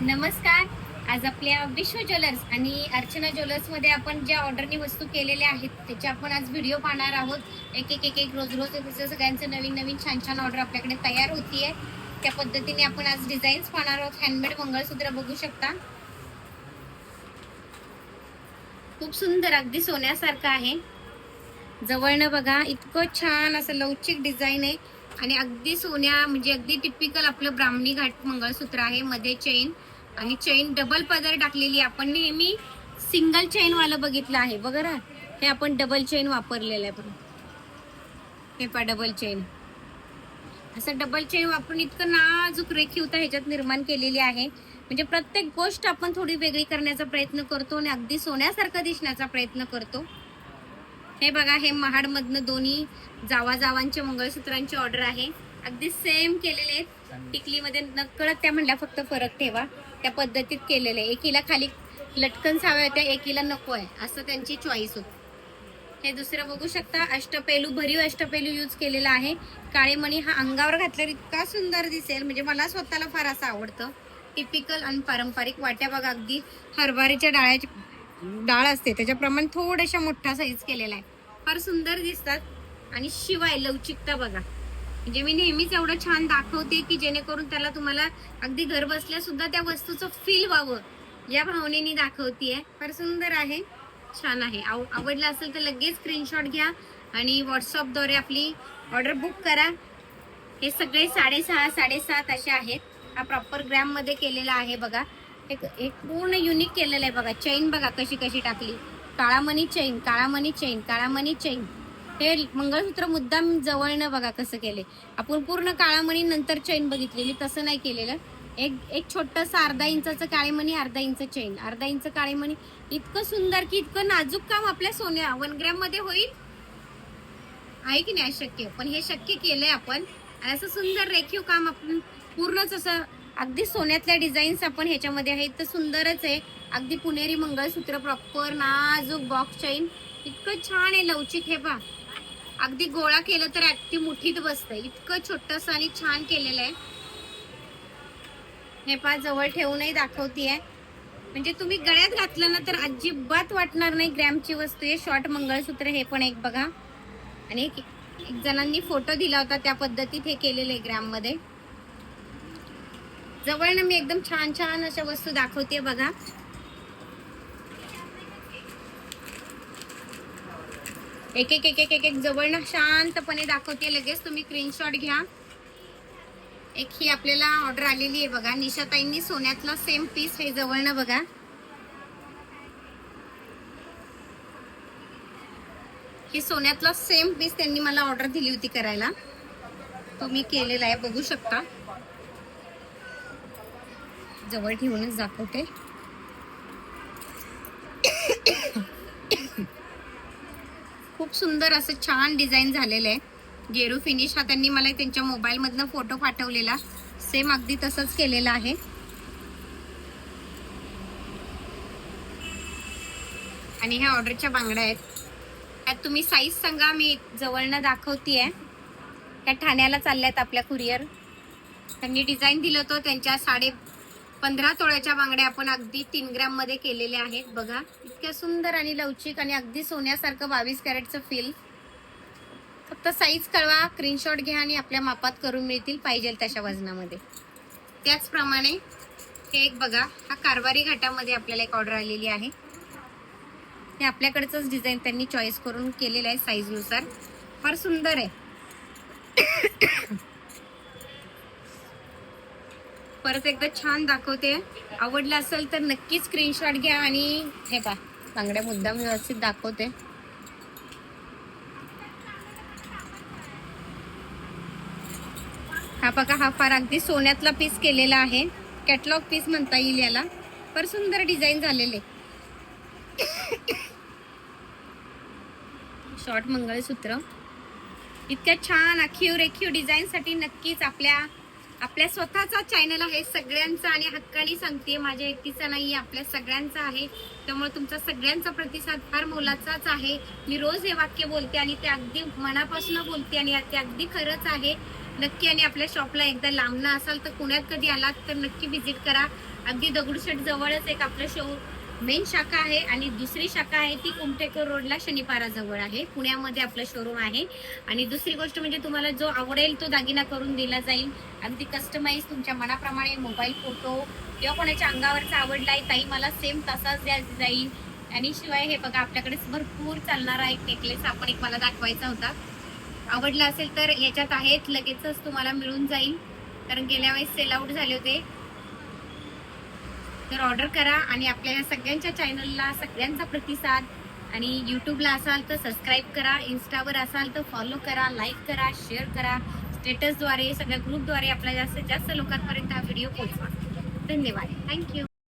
नमस्कार. आज आपल्या विश्व ज्वेलर्स आणि अर्चना ज्वेलर्समध्ये आपण ज्या ऑर्डरनी वस्तू केलेल्या आहेत त्याचे आपण आज व्हिडिओ पाहणार आहोत. एक एक एक एक रोज रोज त्याचं सगळ्यांचं नवीन नवीन छान छान ऑर्डर आपल्याकडे तयार होती आहे त्या पद्धतीने आपण आज डिझाईन्स पाहणार आहोत. हँडमेड मंगळसूत्र बघू शकता. खूप सुंदर अगदी सोन्यासारखं आहे. जवळनं बघा इतकं छान असं लवचिक डिझाईन आहे. आणि अगदी सोन्या म्हणजे अगदी टिपिकल आपलं ब्राह्मणी घाट मंगळसूत्र आहे मध्ये चेन आणि चेन डबल पदर टाकलेली आहे. आपण नेहमी सिंगल चेन वाला बघितलं आहे बघा ना. हे आपण डबल चेन वापरलेलं आहे पण हे पा डबल चेन असं डबल चेन वापरून इतकं नाजूक रेखीवता ह्याच्यात निर्माण केलेली आहे. म्हणजे प्रत्येक गोष्ट आपण थोडी वेगळी करण्याचा प्रयत्न करतो आणि अगदी सोन्यासारखं दिसण्याचा प्रयत्न करतो. हे बघा हे महाडमधनं दोन्ही जावा जावांच्या मंगळसूत्रांची ऑर्डर आहे. अगदी सेम केलेले आहेत. टिकलीमध्ये नकळत त्या म्हणल्या फक्त फरक ठेवा. त्या पद्धतीत केलेले आहे. एकीला खाली लटकन साव्या होत्या एकीला नको आहे. असं त्यांची चॉईस होती. हे दुसरं बघू शकता अष्टपेलू भरीव अष्टपेलू यूज केलेला आहे. काळे मणी हा अंगावर घातल्यावर इतका सुंदर दिसेल. म्हणजे मला स्वतःला फार असं आवडतं. टिपिकल आणि पारंपरिक वाट्या बघा अगदी हरभऱ्याच्या डाळ्याची डाळ असते त्याच्याप्रमाणे थोड्याशा मोठा साईज केलेला आहे. फार सुंदर दिसतात आणि शिवाय लवचिकता बघा. म्हणजे मी नेहमीच एवढं छान दाखवते की जेणेकरून त्याला तुम्हाला अगदी घर बसल्या सुद्धा त्या वस्तूचं फील व्हावं. या भावनेने दाखवतीये. फार सुंदर आहे. छान आहे. आव आवडलं असेल तर लगेच स्क्रीनशॉट घ्या आणि व्हॉट्सअपद्वारे आपली ऑर्डर बुक करा. हे सगळे साडेसहा साडेसात असे आहेत. हा प्रॉपर ग्रॅममध्ये केलेला आहे बघा. एक एक पूर्ण युनिक केलेलं आहे बघा. चेन बघा कशी कशी टाकली. काळामणी चेन काळामणी चेन काळामणी चेन हे मंगळसूत्र मुद्दाम जवळनं बघा कसं केले आपण पूर्ण काळामणी नंतर चेन बघितलेली तसं नाही केलेलं. एक एक छोटंसं अर्धा इंचाचं काळेमणी अर्धा इंच चेन अर्धा इंच काळेमणी. इतकं सुंदर की इतकं नाजूक काम आपल्या सोन्या वन ग्रॅममध्ये होईल. आहे की नाही? शक्य पण हे शक्य केलंय आपण. आणि असं सुंदर रेखीव काम आपण पूर्णच असं अगदी सोन्यातल्या डिझाईन्स आपण ह्याच्यामध्ये आहेत. तर सुंदरच आहे. अगदी पुणेरी मंगळसूत्र प्रॉपर नाजूक बॉक्स चैन इतकं छान आहे लवचिक हे पा अगदी गोळा केलं तर अगदी मुठीत बसतंय. इतकं छोटस आणि छान केलेलं आहे. हे पा जवळ ठेवूनही दाखवतीये. म्हणजे तुम्ही गळ्यात घातलं ना तर अजिबात वाटणार नाही ग्रॅमची वस्तू आहे. शॉर्ट मंगळसूत्र हे पण एक बघा. आणि एक जणांनी फोटो दिला होता त्या पद्धतीत हे केलेलं आहे ग्रॅममध्ये. जवळ जवळनं मी एकदम छान छान अशा वस्तू दाखवते बघा. एक एक एक एक एक एक जवळनं शांतपणे दाखवते लगेच. तुम्ही स्क्रीनशॉट घ्या. एक ही आपल्याला ऑर्डर आलेली आहे बघा. निशाताईंनी सोन्यातला सेम पीस हे जवळनं बघा. ही सोन्यातला सेम पीस त्यांनी मला ऑर्डर दिली होती करायला. तो मी केलेला आहे बघू शकता. जवळ ठेवूनच दाखवते. खूप सुंदर असं छान डिझाईन झालेलं आहे. गेरू फिनिश हा त्यांनी मला त्यांच्या मोबाईलमधनं फोटो पाठवलेला. सेम अगदी तसंच केलेला आहे. आणि ह्या ऑर्डरच्या बांगड्या आहेत. त्यात तुम्ही साईज सांगा मी जवळनं दाखवतीये. त्या ठाण्याला चालल्यात आपल्या कुरिअर त्यांनी डिझाईन दिलं होतं त्यांच्या साडे पंधरा तोळ्याच्या बांगड्या आपण अगदी तीन ग्रॅममध्ये केलेल्या आहेत. बघा इतक्या सुंदर आणि लवचिक आणि अगदी सोन्यासारखं बावीस कॅरेटचं फील फक्त साईज कळवा स्क्रीनशॉट घ्या आणि आपल्या मापात करून मिळतील पाहिजे तशा वजनामध्ये. त्याचप्रमाणे हे एक बघा हा कारवारी घाटामध्ये आपल्याला एक ऑर्डर आलेली आहे. हे आपल्याकडचंच डिझाईन त्यांनी चॉईस करून केलेलं आहे साईजनुसार फार सुंदर आहे. परत एकदा छान दाखवते. आवडलं असेल तर नक्की स्क्रीनशॉट घ्या आणि हे पा बांगड्या मुद्दाम व्यवस्थित दाखवते. हा बघा हा फार अगदी सोन्यातला पीस केलेला आहे. कॅटलॉग पीस म्हणता येईल याला. फार सुंदर डिझाईन झालेले. शॉर्ट मंगळसूत्र. इतक्या छान आखीव रेखीव डिझाईन साठी नक्कीच आपल्या आपल्या स्वतःचा चॅनल आहे सगळ्यांचा आणि हक्काने सांगते माझ्या एकटीचा नाही आपल्या सगळ्यांचा आहे. त्यामुळे तुमचा सगळ्यांचा प्रतिसाद फार मोलाचाच आहे. मी रोज हे वाक्य बोलते आणि ते अगदी मनापासून बोलते आणि ते अगदी खरंच आहे. नक्की आणि आपल्या शॉपला एकदा लांबला असाल तर पुण्यात कधी आलात तर नक्की व्हिजिट करा. अगदी दगडूशेठ जवळच एक आपलं शो मेन शाखा आहे आणि दुसरी शाखा आहे ती कुमटेकर रोडला शनिपारा जवळ आहे. पुण्यामध्ये आपलं शोरूम आहे. आणि दुसरी गोष्ट म्हणजे तुम्हाला जो आवडेल तो दागिना करून दिला जाईल. अगदी कस्टमाइज तुमच्या मनाप्रमाणे मोबाईल फोटो किंवा कोणाच्या अंगावरचा आवडलाय ताई मला सेम तसाच द्या जाईल. आणि शिवाय हे बघा आपल्याकडे भरपूर चालणारा एक नेकलेस आपण एक मला दाखवायचा होता. आवडला असेल तर याच्यात आहेत लगेचच तुम्हाला मिळून जाईल. कारण गेल्या वेळेस सेल आउट झाले होते. तर ऑर्डर करा आणि आपल्या या सगळ्यांच्या चॅनलला सगळ्यांचा प्रतिसाद आणि यूट्यूबला असाल तर सबस्क्राईब करा इन्स्टावर असाल तर फॉलो करा लाईक करा शेअर करा. स्टेटसद्वारे सगळ्या ग्रुपद्वारे आपल्या जास्तीत जास्त लोकांपर्यंत हा व्हिडिओ पोहोचवा. धन्यवाद. थँक्यू